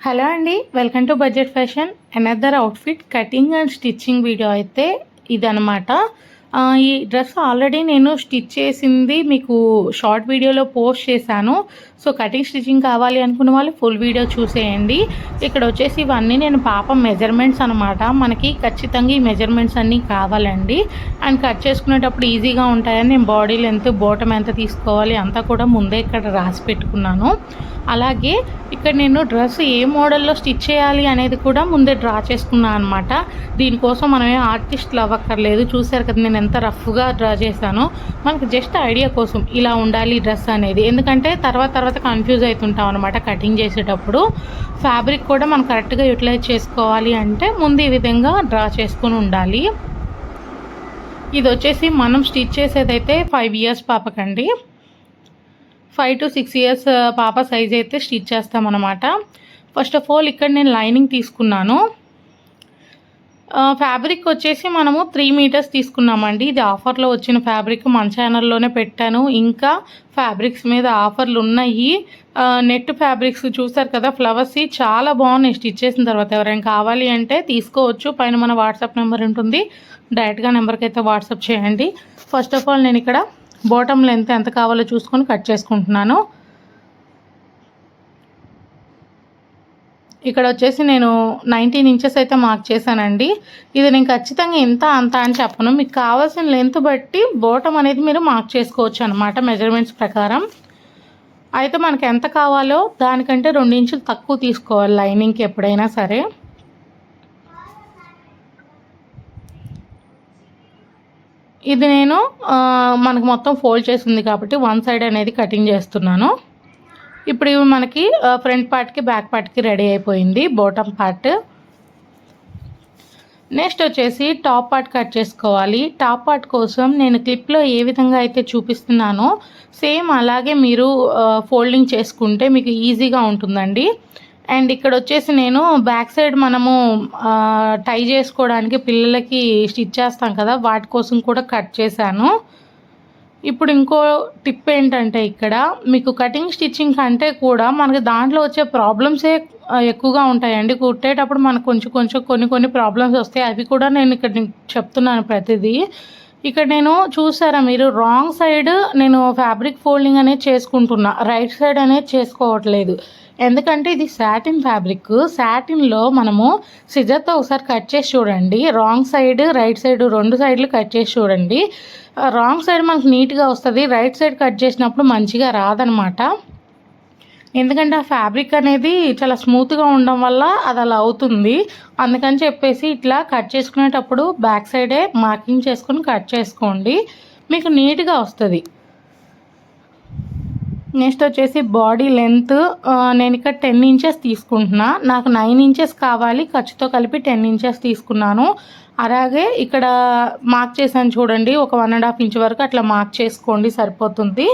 Hello అండి welcome to budget fashion. Another outfit cutting and stitching video అయితే ఇదనమాట ఈ డ్రెస్ ఆల్రెడీ నేను స్టిచ్ చేసింది మీకు షార్ట్ వీడియోలో పోస్ట్ చేశాను. సో కటింగ్ స్టిచ్చింగ్ కావాలి అనుకున్న వాళ్ళు ఫుల్ వీడియో చూసేయండి. ఇక్కడ వచ్చేసి ఇవన్నీ నేను పాప మెజర్మెంట్స్ అనమాట మనకి ఖచ్చితంగా ఈ మెజర్మెంట్స్ అన్నీ కావాలండి. అండ్ కట్ చేసుకునేటప్పుడు ఈజీగా ఉంటాయని నేను బాడీ లెంత్ బోటం ఎంత తీసుకోవాలి అంతా కూడా ముందే ఇక్కడ రాసి పెట్టుకున్నాను. అలాగే ఇక్కడ నేను డ్రెస్ ఏ మోడల్లో స్టిచ్ చేయాలి అనేది కూడా ముందే డ్రా చేసుకున్నాను అనమాట దీనికోసం మనం ఏం ఆర్టిస్ట్లు అవ్వక్కర్లేదు. చూసారు కదా నేను ఎంత రఫ్గా డ్రా చేశానో. మనకు జస్ట్ ఐడియా కోసం ఇలా ఉండాలి డ్రెస్ అనేది. ఎందుకంటే తర్వాత తర్వాత తర్వాత కన్ఫ్యూజ్ అవుతుంటాం అనమాట కటింగ్ చేసేటప్పుడు. ఫ్యాబ్రిక్ కూడా మనం కరెక్ట్గా యూటిలైజ్ చేసుకోవాలి అంటే ముందు ఈ విధంగా డ్రా చేసుకొని ఉండాలి. ఇది వచ్చేసి మనం స్టిచ్ చేసేదైతే ఫైవ్ ఇయర్స్ పాపకండి. ఫైవ్ టు సిక్స్ ఇయర్స్ పాప సైజ్ అయితే స్టిచ్ చేస్తామన్నమాట. ఫస్ట్ ఆఫ్ ఆల్ ఇక్కడ నేను లైనింగ్ తీసుకున్నాను. ఫ్యాబ్రిక్ వచ్చేసి మనము త్రీ మీటర్స్ తీసుకున్నామండి. ఇది ఆఫర్లో వచ్చిన ఫ్యాబ్రిక్ మన ఛానల్లోనే పెట్టాను. ఇంకా ఫ్యాబ్రిక్స్ మీద ఆఫర్లు ఉన్నాయి. నెట్ ఫ్యాబ్రిక్స్ చూసారు కదా ఫ్లవర్స్ చాలా బాగున్నాయి. స్టిచ్ చేసిన తర్వాత ఎవరైనా కావాలి అంటే తీసుకోవచ్చు. పైన మన వాట్సాప్ నెంబర్ ఉంటుంది. డైరెక్ట్గా నెంబర్కి అయితే వాట్సాప్ చేయండి. ఫస్ట్ ఆఫ్ ఆల్ నేను ఇక్కడ బాటమ్ లెంత్ ఎంత కావాలో చూసుకొని కట్ చేసుకుంటున్నాను. ఇక్కడ వచ్చేసి నేను నైన్టీన్ ఇంచెస్ అయితే మార్క్ చేశానండి. ఇది నేను ఖచ్చితంగా ఇంత అంత అని చెప్పను. మీకు కావాల్సిన లెంత్ బట్టి బోటం అనేది మీరు మార్క్ చేసుకోవచ్చు అనమాట మెజర్మెంట్స్ ప్రకారం. అయితే మనకు ఎంత కావాలో దానికంటే రెండు ఇంచులు తక్కువ తీసుకోవాలి లైనింగ్కి ఎప్పుడైనా సరే. ఇది నేను మనకు మొత్తం ఫోల్డ్ చేసింది కాబట్టి వన్ సైడ్ అనేది కటింగ్ చేస్తున్నాను. ఇప్పుడు ఇవి మనకి ఫ్రంట్ పార్ట్కి బ్యాక్ పార్ట్కి రెడీ అయిపోయింది. Bottom part. నెక్స్ట్ వచ్చేసి టాప్ పార్ట్ కట్ చేసుకోవాలి. టాప్ పార్ట్ కోసం నేను క్లిప్లో ఏ విధంగా అయితే చూపిస్తున్నానో సేమ్ అలాగే మీరు ఫోల్డింగ్ చేసుకుంటే మీకు ఈజీగా ఉంటుందండి. అండ్ ఇక్కడ వచ్చేసి నేను బ్యాక్ సైడ్ మనము టై చేసుకోవడానికి పిల్లలకి స్టిచ్ చేస్తాం కదా వాటి కోసం కూడా కట్ చేశాను. ఇప్పుడు ఇంకో టిప్ ఏంటంటే ఇక్కడ మీకు కటింగ్ స్టిచ్చింగ్ కంటే కూడా మనకి దాంట్లో వచ్చే ప్రాబ్లమ్సే ఎక్కువగా ఉంటాయండి. కుట్టేటప్పుడు మనకు కొంచెం కొంచెం కొన్ని కొన్ని ప్రాబ్లమ్స్ వస్తాయి. అవి కూడా నేను ఇక్కడ చెప్తున్నాను ప్రతిదీ. ఇక్కడ నేను చూసారా మీరు? రాంగ్ సైడ్ నేను ఫ్యాబ్రిక్ ఫోల్డింగ్ అనేది చేసుకుంటున్నా. రైట్ సైడ్ అనేది చేసుకోవట్లేదు. ఎందుకంటే ఇది సాటిన్ ఫ్యాబ్రిక్ సాటిన్లో మనము సిజర్తో ఒకసారి కట్ చేసి చూడండి. రాంగ్ సైడ్ రైట్ సైడ్ రెండు సైడ్లు కట్ చేసి చూడండి. Uh, రాంగ్ సైడ్ మనకు నీట్గా వస్తుంది. రైట్ సైడ్ కట్ చేసినప్పుడు మంచిగా రాదనమాట. ఎందుకంటే ఆ ఫ్యాబ్రిక్ అనేది చాలా స్మూత్గా ఉండడం వల్ల అది అలా అవుతుంది. అందుకని చెప్పేసి ఇట్లా కట్ చేసుకునేటప్పుడు బ్యాక్ సైడే మార్కింగ్ చేసుకొని కట్ చేసుకోండి. మీకు నీట్గా వస్తుంది. నెక్స్ట్ వచ్చేసి బాడీ లెంత్ నేను ఇక్కడ టెన్ ఇంచెస్ తీసుకుంటున్నా. నాకు నైన్ ఇంచెస్ కావాలి. ఖర్చుతో కలిపి టెన్ ఇంచెస్ తీసుకున్నాను. అలాగే ఇక్కడ మార్క్ చేశాను చూడండి. ఒక వన్ అండ్ హాఫ్ ఇంచ్ వరకు అట్లా మార్క్ చేసుకోండి సరిపోతుంది.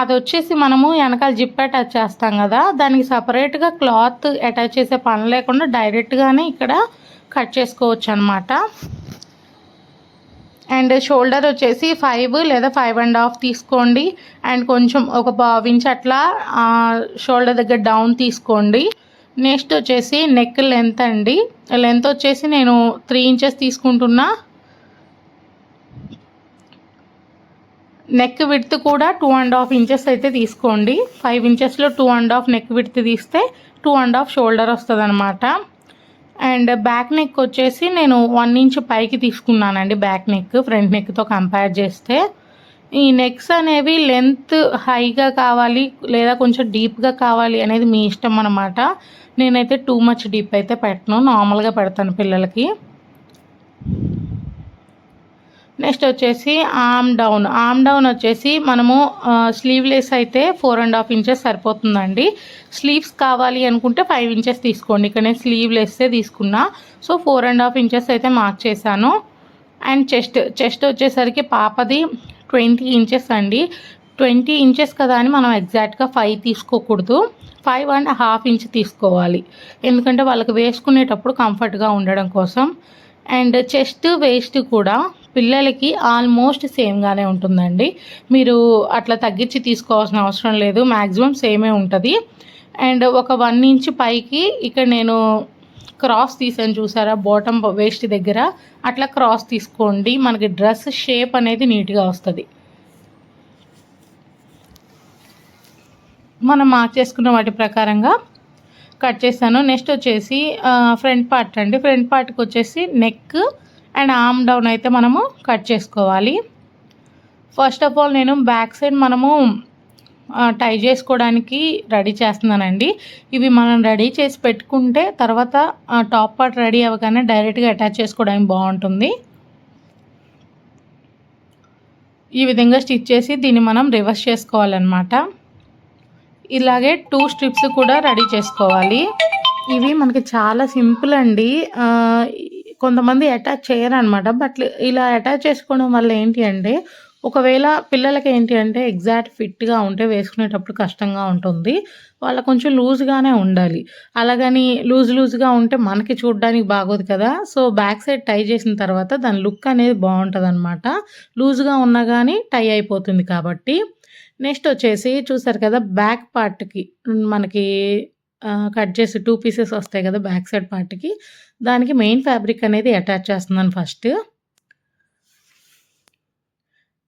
అది వచ్చేసి మనము వెనకాల జిప్ అటాచ్ చేస్తాం కదా. దానికి సపరేట్గా క్లాత్ అటాచ్ చేసే పని లేకుండా డైరెక్ట్గానే ఇక్కడ కట్ చేసుకోవచ్చు అనమాట అండ్ షోల్డర్ వచ్చేసి ఫైవ్ లేదా ఫైవ్ అండ్ హాఫ్ తీసుకోండి. అండ్ కొంచెం ఒక పావు ఇంచ్ అట్లా షోల్డర్ దగ్గర డౌన్ తీసుకోండి. నెక్స్ట్ వచ్చేసి నెక్ లెంత్ అండి. లెంత్ వచ్చేసి నేను త్రీ ఇంచెస్ తీసుకుంటున్నా. నెక్ విడ్త్ కూడా టూ అండ్ హాఫ్ ఇంచెస్ అయితే తీసుకోండి. Five ఇంచెస్లో two and half neck width తీస్తే టూ అండ్ హాఫ్ షోల్డర్ వస్తుంది అనమాట అండ్ బ్యాక్ నెక్ వచ్చేసి నేను వన్ ఇంచ్ పైకి తీసుకున్నానండి బ్యాక్ నెక్ ఫ్రంట్ నెక్తో కంపేర్ చేస్తే. ఈ నెక్స్ అనేవి లెంత్ హైగా కావాలి లేదా కొంచెం డీప్గా కావాలి అనేది మీ ఇష్టం అనమాట నేనైతే టూ మచ్ డీప్ అయితే పెట్టను నార్మల్గా పెడతాను పిల్లలకి. నెక్స్ట్ వచ్చేసి ఆమ్ డౌన్. ఆమ్ డౌన్ వచ్చేసి మనము స్లీవ్లెస్ అయితే ఫోర్ అండ్ హాఫ్ ఇంచెస్ సరిపోతుందండి. స్లీవ్స్ కావాలి అనుకుంటే ఫైవ్ ఇంచెస్ తీసుకోండి. ఇక్కడ నేను స్లీవ్లెస్సే తీసుకున్నా. So four and half inches అయితే మార్క్ చేశాను. అండ్ చెస్ట్ చెస్ట్ వచ్చేసరికి పాపది ట్వంటీ ఇంచెస్ అండి. ట్వంటీ ఇంచెస్ కదా అని మనం ఎగ్జాక్ట్గా ఫైవ్ తీసుకోకూడదు. ఫైవ్ అండ్ హాఫ్ ఇంచ్ తీసుకోవాలి. ఎందుకంటే వాళ్ళకి వేసుకునేటప్పుడు కంఫర్ట్గా ఉండడం కోసం. అండ్ చెస్ట్ వేస్ట్ కూడా పిల్లలకి ఆల్మోస్ట్ సేమ్గానే ఉంటుందండి. మీరు అట్లా తగ్గించి తీసుకోవాల్సిన అవసరం లేదు. మ్యాక్సిమం సేమే ఉంటుంది. అండ్ ఒక వన్ ఇంచ్ పైకి ఇక్కడ నేను క్రాస్ తీసాను చూసారా? బాటమ్ వేస్ట్ దగ్గర. అట్లా క్రాస్ తీసుకోండి. మనకి డ్రెస్ షేప్ అనేది నీట్గా వస్తుంది. మనం మార్క్ చేసుకున్న వాటి ప్రకారంగా కట్ చేశాను. నెక్స్ట్ వచ్చేసి ఫ్రంట్ పార్ట్ అండి. ఫ్రంట్ పార్ట్కి వచ్చేసి నెక్ అండ్ ఆమ్ డౌన్ అయితే మనము కట్ చేసుకోవాలి. ఫస్ట్ ఆఫ్ ఆల్ నేను బ్యాక్ సైడ్ మనము టై చేసుకోవడానికి రెడీ చేస్తున్నానండి. ఇవి మనం రెడీ చేసి పెట్టుకుంటే తర్వాత టాప్ పార్ట్ రెడీ అవ్వగానే డైరెక్ట్గా అటాచ్ చేసుకోవడానికి బాగుంటుంది. ఈ విధంగా స్టిచ్ చేసి దీన్ని మనం రివర్స్ చేసుకోవాలన్నమాట. ఇలాగే టూ స్ట్రిప్స్ కూడా రెడీ చేసుకోవాలి. ఇవి మనకి చాలా సింపుల్ అండి. కొంతమంది అటాచ్ చేయరనమాట బట్ ఇలా అటాచ్ చేసుకోవడం వల్ల ఏంటి అంటే ఒకవేళ పిల్లలకి ఏంటి అంటే ఎగ్జాక్ట్ ఫిట్గా ఉంటే వేసుకునేటప్పుడు కష్టంగా ఉంటుంది. వాళ్ళ కొంచెం లూజ్గానే ఉండాలి. అలాగని లూజ్ లూజ్గా ఉంటే మనకి చూడడానికి బాగోదు కదా. సో బ్యాక్ సైడ్ టై చేసిన తర్వాత దాని లుక్ అనేది బాగుంటుంది అనమాట లూజ్గా ఉన్నా కానీ టై అయిపోతుంది కాబట్టి. నెక్స్ట్ వచ్చేసి చూసారు కదా బ్యాక్ పార్ట్కి మనకి కట్ చేసి టూ పీసెస్ వస్తాయి కదా బ్యాక్ సైడ్ పార్ట్కి. దానికి మెయిన్ ఫ్యాబ్రిక్ అనేది అటాచ్ చేస్తున్నాను ఫస్ట్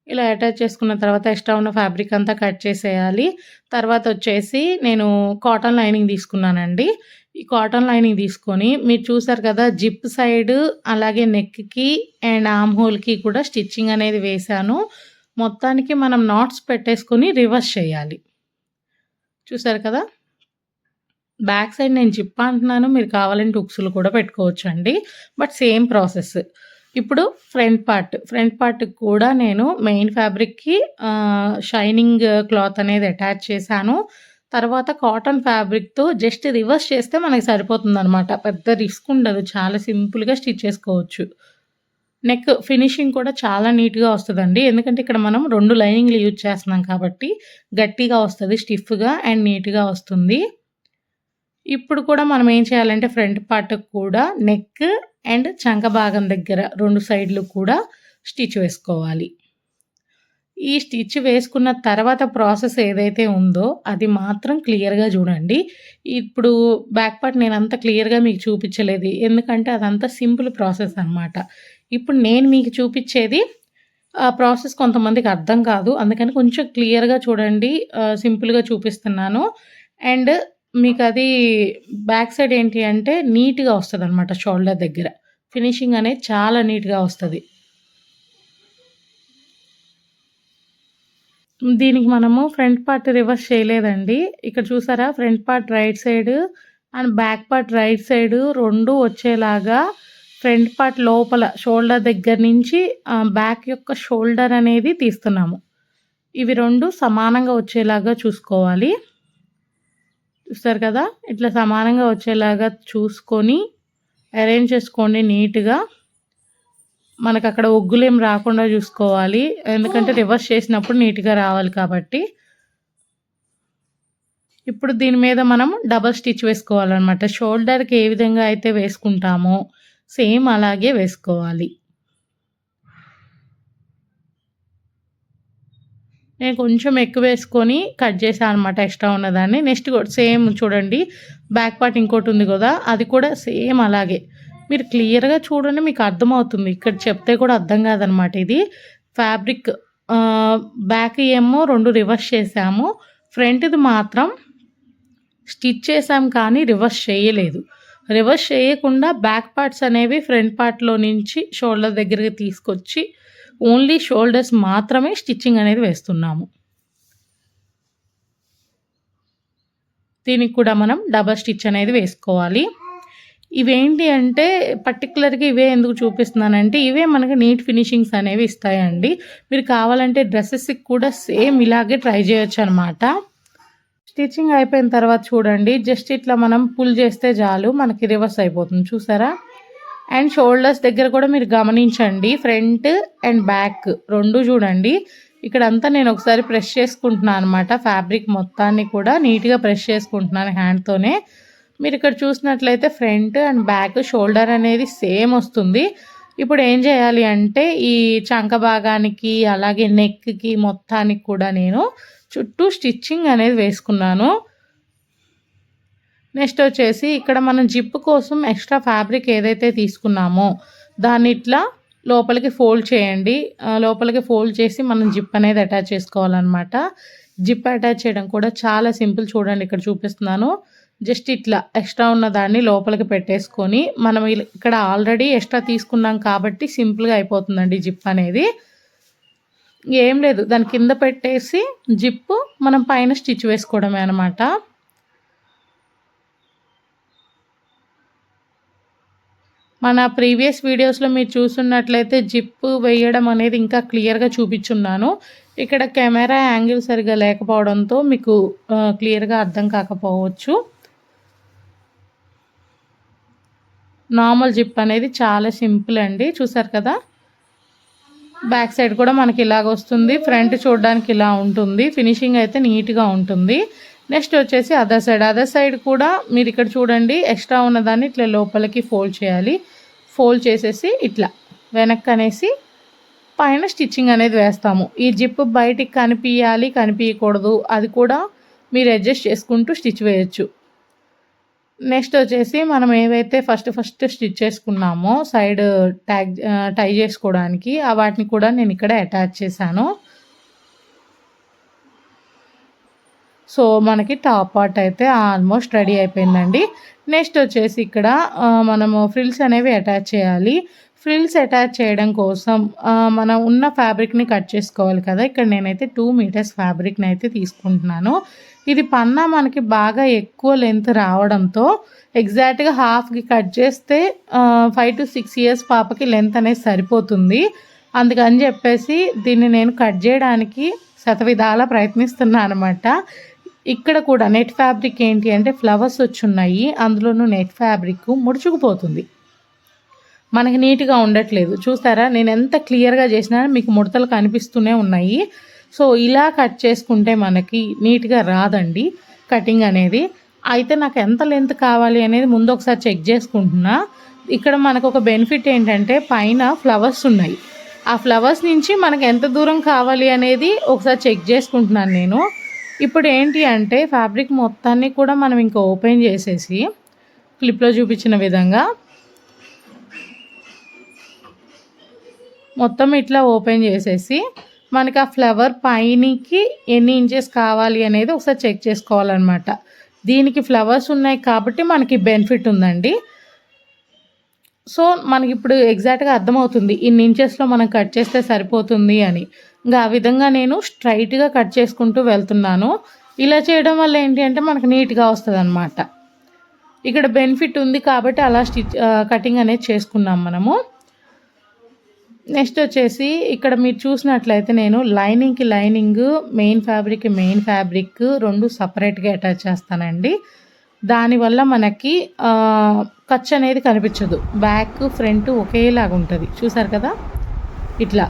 ఇలా అటాచ్ చేసుకున్న తర్వాత ఎక్స్ట్రా ఉన్న ఫ్యాబ్రిక్ అంతా కట్ చేసేయాలి. తర్వాత వచ్చేసి నేను కాటన్ లైనింగ్ తీసుకున్నానండి. ఈ కాటన్ లైనింగ్ తీసుకొని మీరు చూసారు కదా జిప్ సైడ్ అలాగే నెక్కి అండ్ ఆమ్ హోల్కి కూడా స్టిచ్చింగ్ అనేది వేశాను. మొత్తానికి మనం నాట్స్ పెట్టేసుకొని రివర్స్ చేయాలి. చూసారు కదా? బ్యాక్ సైడ్ నేను జిప్ అంటున్నాను మీరు కావాలంటే ఉక్సులు కూడా పెట్టుకోవచ్చు అండి బట్ సేమ్ ప్రాసెస్. ఇప్పుడు ఫ్రంట్ పార్ట్. ఫ్రంట్ పార్ట్ కూడా నేను మెయిన్ ఫ్యాబ్రిక్కి షైనింగ్ క్లాత్ అనేది అటాచ్ చేశాను. తర్వాత కాటన్ ఫ్యాబ్రిక్తో జస్ట్ రివర్స్ చేస్తే మనకి సరిపోతుంది అనమాట పెద్ద రిస్క్ ఉండదు. చాలా సింపుల్గా స్టిచ్ చేసుకోవచ్చు. నెక్ ఫినిషింగ్ కూడా చాలా నీట్గా వస్తుందండి. ఎందుకంటే ఇక్కడ మనం రెండు లైనింగ్లు యూజ్ చేస్తున్నాం కాబట్టి గట్టిగా వస్తుంది స్టిఫ్గా అండ్ నీట్గా వస్తుంది. ఇప్పుడు కూడా మనం ఏం చేయాలంటే ఫ్రంట్ పార్ట్ కూడా నెక్ అండ్ చంక భాగం దగ్గర రెండు సైడ్లు కూడా స్టిచ్ వేసుకోవాలి. ఈ స్టిచ్ వేసుకున్న తర్వాత ప్రాసెస్ ఏదైతే ఉందో అది మాత్రం క్లియర్గా చూడండి. ఇప్పుడు బ్యాక్ పార్ట్ నేను అంత క్లియర్గా మీకు చూపించలేదు. ఎందుకంటే అదంతా సింపుల్ ప్రాసెస్ అనమాట ఇప్పుడు నేను మీకు చూపించేది ఆ ప్రాసెస్ కొంతమందికి అర్థం కాదు. అందుకని కొంచెం క్లియర్గా చూడండి సింపుల్గా చూపిస్తున్నాను. అండ్ మీకు అది బ్యాక్ సైడ్ ఏంటి అంటే నీట్గా వస్తుంది అనమాట షోల్డర్ దగ్గర. ఫినిషింగ్ అనేది చాలా నీట్గా వస్తుంది. దీనికి మనము ఫ్రంట్ పార్ట్ రివర్స్ చేయలేదండి. ఇక్కడ చూసారా? Front part right side and back part right side రెండు వచ్చేలాగా ఫ్రంట్ పార్ట్ లోపల షోల్డర్ దగ్గర నుంచి బ్యాక్ యొక్క షోల్డర్ అనేది తీస్తున్నాము. ఇవి రెండు సమానంగా వచ్చేలాగా చూసుకోవాలి. చూస్తారు కదా? ఇట్లా సమానంగా వచ్చేలాగా చూసుకొని అరేంజ్ చేసుకోండి నీట్గా. మనకు అక్కడ ఒగ్గులేం రాకుండా చూసుకోవాలి. ఎందుకంటే రివర్స్ చేసినప్పుడు నీట్గా రావాలి కాబట్టి. ఇప్పుడు దీని మీద మనం డబల్ స్టిచ్ వేసుకోవాలన్నమాట. షోల్డర్కి ఏ విధంగా అయితే వేసుకుంటామో సేమ్ అలాగే వేసుకోవాలి. నేను కొంచెం ఎక్కువ వేసుకొని కట్ చేశాను అనమాట ఎక్స్ట్రా ఉన్నదాన్ని. నెక్స్ట్ సేమ్ చూడండి బ్యాక్ పార్ట్ ఇంకోటి ఉంది కదా అది కూడా సేమ్ అలాగే. మీరు క్లియర్గా చూడండి మీకు అర్థమవుతుంది. ఇక్కడ చెప్తే కూడా అర్థం కాదనమాట ఇది. ఫ్యాబ్రిక్ బ్యాక్ ఏమో రెండు రివర్స్ చేసాము. ఫ్రంట్ది మాత్రం స్టిచ్ చేసాం కానీ రివర్స్ చేయలేదు. రివర్స్ చేయకుండా బ్యాక్ పార్ట్స్ అనేవి ఫ్రంట్ పార్ట్లో నుంచి షోల్డర్ దగ్గరికి తీసుకొచ్చి ఓన్లీ షోల్డర్స్ మాత్రమే స్టిచ్చింగ్ అనేది వేస్తున్నాము. దీనికి కూడా మనం డబల్ స్టిచ్ అనేది వేసుకోవాలి. ఇవేంటి అంటే పర్టికులర్గా ఇవే ఎందుకు చూపిస్తున్నానంటే ఇవే మనకి నీట్ ఫినిషింగ్స్ అనేవి ఇస్తాయండి. మీరు కావాలంటే డ్రెస్సెస్కి కూడా సేమ్ ఇలాగే ట్రై చేయొచ్చు అనమాట స్టిచ్చింగ్ అయిపోయిన తర్వాత చూడండి. జస్ట్ ఇట్లా మనం పుల్ చేస్తే చాలు మనకి రివర్స్ అయిపోతుంది. చూసారా? అండ్ షోల్డర్స్ దగ్గర కూడా మీరు గమనించండి ఫ్రంట్ అండ్ బ్యాక్ రెండు చూడండి. ఇక్కడంతా నేను ఒకసారి ప్రెష్ చేసుకుంటున్నాను అనమాట ఫ్యాబ్రిక్ మొత్తాన్ని కూడా నీట్గా ప్రెష్ చేసుకుంటున్నాను హ్యాండ్తోనే మీరు ఇక్కడ చూసినట్లయితే ఫ్రంట్ అండ్ బ్యాక్ షోల్డర్ అనేది సేమ్ వస్తుంది. ఇప్పుడు ఏం చేయాలి అంటే ఈ చంక భాగానికి అలాగే నెక్కి మొత్తానికి కూడా నేను చుట్టూ స్టిచ్చింగ్ అనేది వేసుకున్నాను. నెక్స్ట్ వచ్చేసి ఇక్కడ మనం జిప్ కోసం ఎక్స్ట్రా ఫ్యాబ్రిక్ ఏదైతే తీసుకున్నామో దాన్ని ఇట్లా లోపలికి ఫోల్డ్ చేయండి. లోపలికి ఫోల్డ్ చేసి మనం జిప్ అనేది అటాచ్ చేసుకోవాలన్నమాట. జిప్ అటాచ్ చేయడం కూడా చాలా సింపుల్ చూడండి ఇక్కడ చూపిస్తున్నాను. జస్ట్ ఇట్లా ఎక్స్ట్రా ఉన్న దాన్ని లోపలికి పెట్టేసుకొని మనం ఇక్కడ ఆల్రెడీ ఎక్స్ట్రా తీసుకున్నాం కాబట్టి సింపుల్గా అయిపోతుందండి జిప్ అనేది. ఏం లేదు దాని కింద పెట్టేసి జిప్పు మనం పైన స్టిచ్ వేసుకోవడమే అనమాట మన ప్రీవియస్ వీడియోస్లో మీరు చూస్తున్నట్లయితే జిప్ వేయడం అనేది ఇంకా క్లియర్గా చూపించున్నాను. ఇక్కడ కెమెరా యాంగిల్ సరిగా లేకపోవడంతో మీకు క్లియర్గా అర్థం కాకపోవచ్చు. నార్మల్ జిప్ అనేది చాలా సింపుల్ అండి. చూసారు కదా? బ్యాక్ సైడ్ కూడా మనకి ఇలాగ వస్తుంది. ఫ్రంట్ చూడడానికి ఇలా ఉంటుంది. ఫినిషింగ్ అయితే నీట్గా ఉంటుంది. నెక్స్ట్ వచ్చేసి అదర్ సైడ్. అదర్ సైడ్ కూడా మీరు ఇక్కడ చూడండి ఎక్స్ట్రా ఉన్నదాన్ని ఇట్లా లోపలికి ఫోల్డ్ చేయాలి. ఫోల్డ్ చేసేసి ఇట్లా వెనక్కి అనేసి పైన స్టిచ్చింగ్ అనేది వేస్తాము. ఈ జిప్ బయటికి కనిపించాలి కనిపించకూడదు అది కూడా మీరు అడ్జస్ట్ చేసుకుంటూ స్టిచ్ వేయచ్చు. నెక్స్ట్ వచ్చేసి మనం ఏవైతే ఫస్ట్ ఫస్ట్ స్టిచ్ చేసుకున్నామో సైడ్ ట్యాగ్ టై చేసుకోవడానికి వాటిని కూడా నేను ఇక్కడ అటాచ్ చేశాను. సో మనకి టాప్ పార్ట్ అయితే ఆల్మోస్ట్ రెడీ అయిపోయిందండి. నెక్స్ట్ వచ్చేసి ఇక్కడ మనము ఫ్రిల్స్ అనేవి అటాచ్ చేయాలి. ఫ్రిల్స్ అటాచ్ చేయడం కోసం మనం ఉన్న ఫ్యాబ్రిక్ని కట్ చేసుకోవాలి కదా. ఇక్కడ నేనైతే టూ మీటర్స్ ఫ్యాబ్రిక్ని అయితే తీసుకుంటున్నాను. ఇది పన్నా మనకి బాగా ఎక్కువ లెంత్ రావడంతో ఎగ్జాక్ట్గా హాఫ్కి కట్ చేస్తే ఫైవ్ టు సిక్స్ ఇయర్స్ పాపకి లెంత్ అనేది సరిపోతుంది. అందుకని చెప్పేసి దీన్ని నేను కట్ చేయడానికి శతవిధాల ప్రయత్నిస్తున్నాను అనమాట. ఇక్కడ కూడా నెట్ ఫ్యాబ్రిక్ ఏంటి అంటే ఫ్లవర్స్ వచ్చున్నాయి అందులోనూ నెట్ ఫ్యాబ్రిక్ ముడుచుకుపోతుంది. మనకి నీట్గా ఉండట్లేదు. చూస్తారా నేను ఎంత క్లియర్గా చేసినా మీకు ముడతలు కనిపిస్తూనే ఉన్నాయి. సో ఇలా కట్ చేసుకుంటే మనకి నీట్గా రాదండి కటింగ్ అనేది. అయితే నాకు ఎంత లెంత్ కావాలి అనేది ముందు ఒకసారి చెక్ చేసుకుంటున్నా. ఇక్కడ మనకు ఒక బెనిఫిట్ ఏంటంటే పైన ఫ్లవర్స్ ఉన్నాయి. ఆ ఫ్లవర్స్ నుంచి మనకు ఎంత దూరం కావాలి అనేది ఒకసారి చెక్ చేసుకుంటున్నాను నేను. ఇప్పుడు ఏంటి అంటే ఫ్యాబ్రిక్ మొత్తాన్ని కూడా మనం ఇంకా ఓపెన్ చేసేసి క్లిప్లో చూపించిన విధంగా మొత్తం ఇట్లా ఓపెన్ చేసేసి మనకి ఆ ఫ్లవర్ పైనకి ఎన్ని ఇంచెస్ కావాలి అనేది ఒకసారి చెక్ చేసుకోవాలన్నమాట. దీనికి ఫ్లవర్స్ ఉన్నాయి కాబట్టి మనకి బెనిఫిట్ ఉందండి. సో మనకి ఇప్పుడు ఎగ్జాక్ట్గా అర్థమవుతుంది ఇన్ని ఇంచెస్లో మనం కట్ చేస్తే సరిపోతుంది అని. ఇంకా ఆ విధంగా నేను స్ట్రైట్గా కట్ చేసుకుంటూ వెళ్తున్నాను. ఇలా చేయడం వల్ల ఏంటి అంటే మనకు నీట్గా వస్తుంది అనమాట ఇక్కడ బెనిఫిట్ ఉంది కాబట్టి అలా స్టిచ్ కటింగ్ అనేది చేసుకున్నాం మనము. నెక్స్ట్ వచ్చేసి ఇక్కడ మీరు చూసినట్లయితే నేను లైనింగ్కి lining main fabric main fabric రెండు సపరేట్గా అటాచ్ చేస్తానండి. దానివల్ల మనకి ఖర్చు అనేది కనిపించదు. బ్యాక్ ఫ్రంట్ ఒకేలాగా ఉంటుంది చూసారు కదా? ఇట్లా.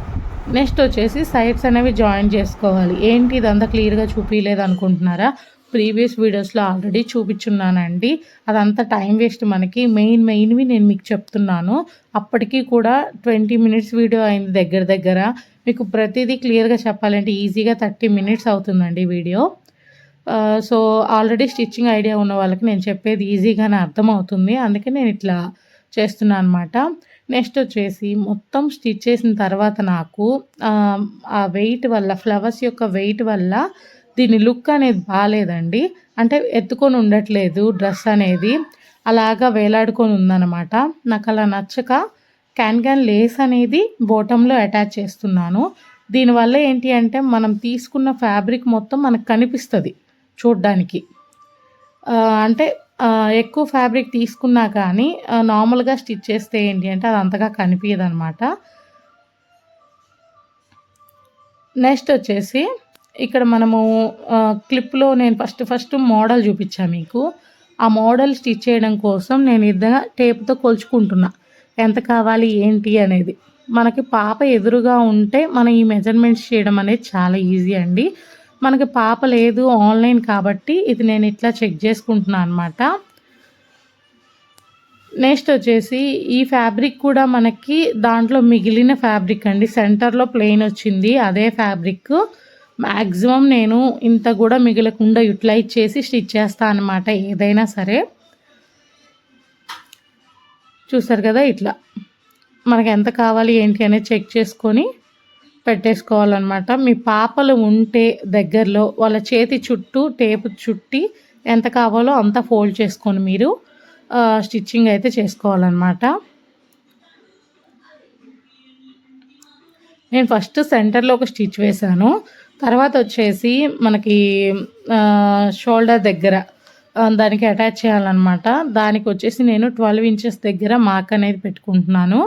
నెక్స్ట్ వచ్చేసి సైడ్స్ అనేవి జాయిన్ చేసుకోవాలి. ఏంటి ఇదంతా క్లియర్గా చూపించలేదు అనుకుంటున్నారా ప్రీవియస్ వీడియోస్లో ఆల్రెడీ చూపించున్నానండి. అదంతా టైం వేస్ట్ మనకి. మెయిన్ మెయిన్వి నేను మీకు చెప్తున్నాను. అప్పటికీ కూడా ట్వంటీ మినిట్స్ వీడియో అయింది దగ్గర దగ్గర. మీకు ప్రతిదీ క్లియర్గా చెప్పాలంటే ఈజీగా థర్టీ మినిట్స్ అవుతుందండి video. So already stitching idea ఉన్న వాళ్ళకి నేను చెప్పేది ఈజీగానే అర్థమవుతుంది. అందుకే నేను ఇట్లా చేస్తున్నాను అనమాట నెక్స్ట్ వచ్చేసి మొత్తం స్టిచ్ చేసిన తర్వాత నాకు ఆ వెయిట్ వల్ల ఫ్లవర్స్ యొక్క వెయిట్ వల్ల దీని లుక్ అనేది బాగాలేదండి అంటే ఎత్తుకొని ఉండట్లేదు డ్రెస్ అనేది. అలాగా వేలాడుకొని ఉందన్నమాట. నాకు అలా నచ్చక క్యాన్ క్యాన్ లేస్ అనేది బోటంలో అటాచ్ చేస్తున్నాను. దీనివల్ల ఏంటి అంటే మనం తీసుకున్న ఫ్యాబ్రిక్ మొత్తం మనకు కనిపిస్తుంది చూడ్డానికి. అంటే ఎక్కువ ఫ్యాబ్రిక్ తీసుకున్నా కానీ నార్మల్గా స్టిచ్ చేస్తే ఏంటి అంటే అది అంతగా కనిపించదు అనమాట నెక్స్ట్ వచ్చేసి ఇక్కడ మనము క్లిప్లో నేను ఫస్ట్ ఫస్ట్ మోడల్ చూపించాను మీకు. ఆ మోడల్ స్టిచ్ చేయడం కోసం నేను ఇద్దరు టేప్తో కొలుచుకుంటున్నా. ఎంత కావాలి ఏంటి అనేది. మనకి పాప ఎదురుగా ఉంటే మనం ఈ మెజర్మెంట్స్ చేయడం అనేది చాలా ఈజీ అండి. మనకి పాప లేదు ఆన్లైన్ కాబట్టి ఇది నేను ఇట్లా చెక్ చేసుకుంటున్నాను అనమాట నెక్స్ట్ వచ్చేసి ఈ ఫ్యాబ్రిక్ కూడా మనకి దాంట్లో మిగిలిన ఫ్యాబ్రిక్ అండి. సెంటర్లో ప్లెయిన్ వచ్చింది అదే ఫ్యాబ్రిక్. మ్యాక్సిమం నేను ఇంత కూడా మిగలకుండా యూటిలైజ్ చేసి స్టిచ్ చేస్తాను అనమాట ఏదైనా సరే. చూసారు కదా ఇట్లా. మనకు ఎంత కావాలి ఏంటి అనేది చెక్ చేసుకొని పెట్టేసుకోవాలన్నమాట. మీ పాపలు ఉంటే దగ్గరలో వాళ్ళ చేతి చుట్టూ టేపు చుట్టి ఎంత కావాలో అంత ఫోల్డ్ చేసుకొని మీరు స్టిచ్చింగ్ అయితే చేసుకోవాలన్నమాట. నేను ఫస్ట్ సెంటర్లో ఒక స్టిచ్ వేశాను. తర్వాత వచ్చేసి మనకి షోల్డర్ దగ్గర దానికి అటాచ్ చేయాలన్నమాట. దానికి వచ్చేసి నేను ట్వెల్వ్ ఇంచెస్ దగ్గర మార్క్ అనేది పెట్టుకుంటున్నాను.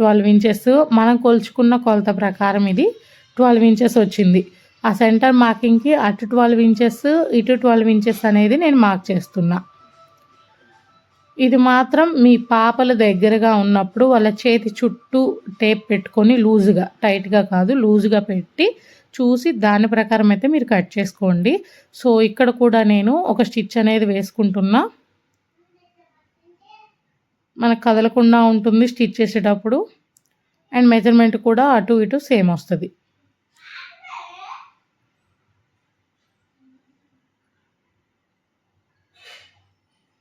ట్వెల్వ్ ఇంచెస్ మనం కొలుచుకున్న కొలత ప్రకారం ఇది ట్వెల్వ్ ఇంచెస్ వచ్చింది. ఆ సెంటర్ మార్కింగ్కి అటు ట్వెల్వ్ ఇంచెస్ ఇటు ట్వెల్వ్ ఇంచెస్ అనేది నేను మార్క్ చేస్తున్నా. ఇది మాత్రం మీ పాపల దగ్గరగా ఉన్నప్పుడు వాళ్ళ చేతి చుట్టూ టేప్ పెట్టుకొని లూజుగా టైట్గా కాదు లూజుగా పెట్టి చూసి దాని ప్రకారం అయితే మీరు కట్ చేసుకోండి. సో ఇక్కడ కూడా నేను ఒక స్టిచ్ అనేది వేసుకుంటున్నా. మనకు కదలకుండా ఉంటుంది స్టిచ్ చేసేటప్పుడు. అండ్ మెజర్మెంట్ కూడా అటు ఇటు సేమ్ వస్తుంది.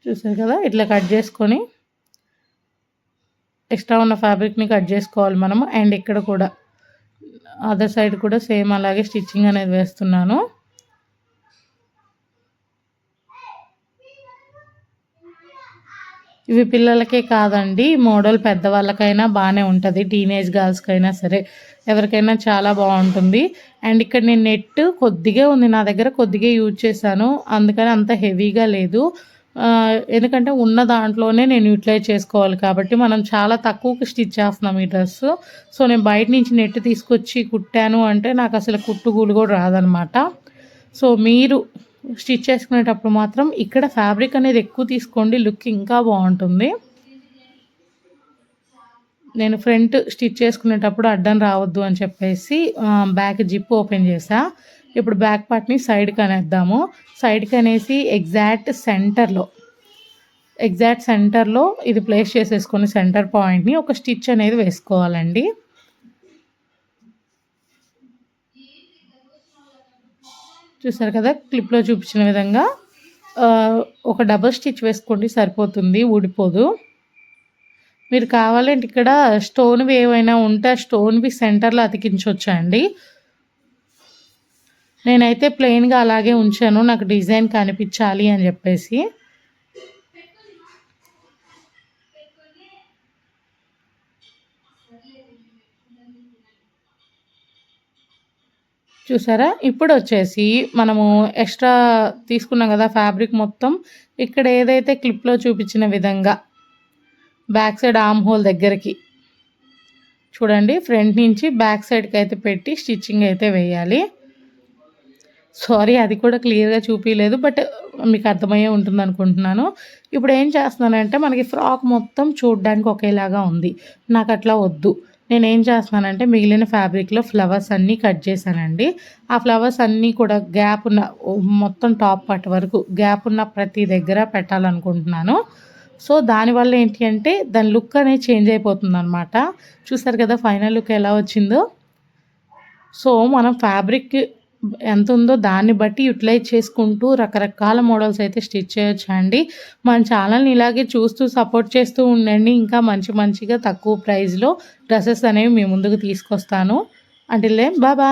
చూసారు కదా? ఇట్లా కట్ చేసుకొని ఎక్స్ట్రా ఉన్న ఫ్యాబ్రిక్ని కట్ చేసుకోవాలి మనము. అండ్ ఇక్కడ కూడా అదర్ సైడ్ కూడా సేమ్ అలాగే స్టిచ్చింగ్ అనేది వేస్తున్నాను. ఇవి పిల్లలకే కాదండి. మోడల్ పెద్దవాళ్ళకైనా బాగానే ఉంటుంది. టీనేజ్ గర్ల్స్కైనా సరే ఎవరికైనా చాలా బాగుంటుంది. అండ్ ఇక్కడ నేను నెట్ కొద్దిగా ఉంది. నా దగ్గర కొద్దిగా యూజ్ చేశాను. అందుకని అంత హెవీగా లేదు. ఎందుకంటే ఉన్న దాంట్లోనే నేను యూటిలైజ్ చేసుకోవాలి కాబట్టి మనం చాలా తక్కువకి స్టిచ్ చేస్తున్నాం ఈ డ్రెస్ సో నేను బయట నుంచి నెట్ తీసుకొచ్చి కుట్టాను అంటే నాకు అసలు కుట్టుగూలు కూడా రాదనమాట సో మీరు స్టిచ్ చేసుకునేటప్పుడు మాత్రం ఇక్కడ ఫ్యాబ్రిక్ అనేది ఎక్కువ తీసుకోండి. లుక్ ఇంకా బాగుంటుంది. నేను ఫ్రంట్ స్టిచ్ చేసుకునేటప్పుడు అడ్డం రావద్దు అని చెప్పేసి బ్యాక్ జిప్ ఓపెన్ చేసా. ఇప్పుడు బ్యాక్ పార్ట్ని సైడ్కి అనేద్దాము సైడ్కి అనేసి ఎగ్జాక్ట్ సెంటర్లో ఎగ్జాక్ట్ సెంటర్లో ఇది ప్లేస్ చేసేసుకొని సెంటర్ పాయింట్ని ఒక స్టిచ్ అనేది వేసుకోవాలండి. చూసారు కదా క్లిప్లో చూపించిన విధంగా ఒక డబల్ స్టిచ్ వేసుకోండి సరిపోతుంది ఊడిపోదు. మీరు కావాలంటే ఇక్కడ స్టోన్వి ఏవైనా ఉంటే ఆ స్టోన్వి సెంటర్లో అతికించవచ్చా అండి? నేనైతే ప్లెయిన్గా అలాగే ఉంచాను నాకు డిజైన్ కనిపించాలి అని చెప్పేసి. చూసారా? ఇప్పుడు వచ్చేసి మనము ఎక్స్ట్రా తీసుకున్నాం కదా ఫ్యాబ్రిక్ మొత్తం. ఇక్కడ ఏదైతే క్లిప్లో చూపించిన విధంగా బ్యాక్ సైడ్ ఆమ్ హోల్ దగ్గరికి చూడండి. ఫ్రంట్ నుంచి బ్యాక్ సైడ్కి అయితే పెట్టి స్టిచ్చింగ్ అయితే వేయాలి. సారీ అది కూడా క్లియర్గా చూపించలేదు బట్ మీకు అర్థమయ్యే ఉంటుంది అనుకుంటున్నాను. ఇప్పుడు ఏం చేస్తున్నానంటే మనకి ఫ్రాక్ మొత్తం చూడడానికి ఒకేలాగా ఉంది. నాకు అట్లా వద్దు. నేను ఏం చేస్తున్నానంటే మిగిలిన ఫ్యాబ్రిక్లో ఫ్లవర్స్ అన్నీ కట్ చేశానండి. ఆ ఫ్లవర్స్ అన్నీ కూడా గ్యాప్ ఉన్న మొత్తం టాప్ పార్ట్ వరకు గ్యాప్ ఉన్న ప్రతి దగ్గర పెట్టాలనుకుంటున్నాను. సో దానివల్ల ఏంటి అంటే దాని లుక్ అనేది చేంజ్ అయిపోతుంది అనమాట చూసారు కదా ఫైనల్ లుక్ ఎలా వచ్చిందో? సో మనం ఫ్యాబ్రిక్ ఎంత ఉందో దాన్ని బట్టి యూటిలైజ్ చేసుకుంటూ రకరకాల మోడల్స్ అయితే స్టిచ్ చేయొచ్చు అండి మన ఛానల్ని ఇలాగే చూస్తూ సపోర్ట్ చేస్తూ ఉండండి. ఇంకా మంచి మంచిగా తక్కువ ప్రైస్లో డ్రెస్సెస్ అనేవి మీ ముందుకు తీసుకొస్తాను. అంటే బాబా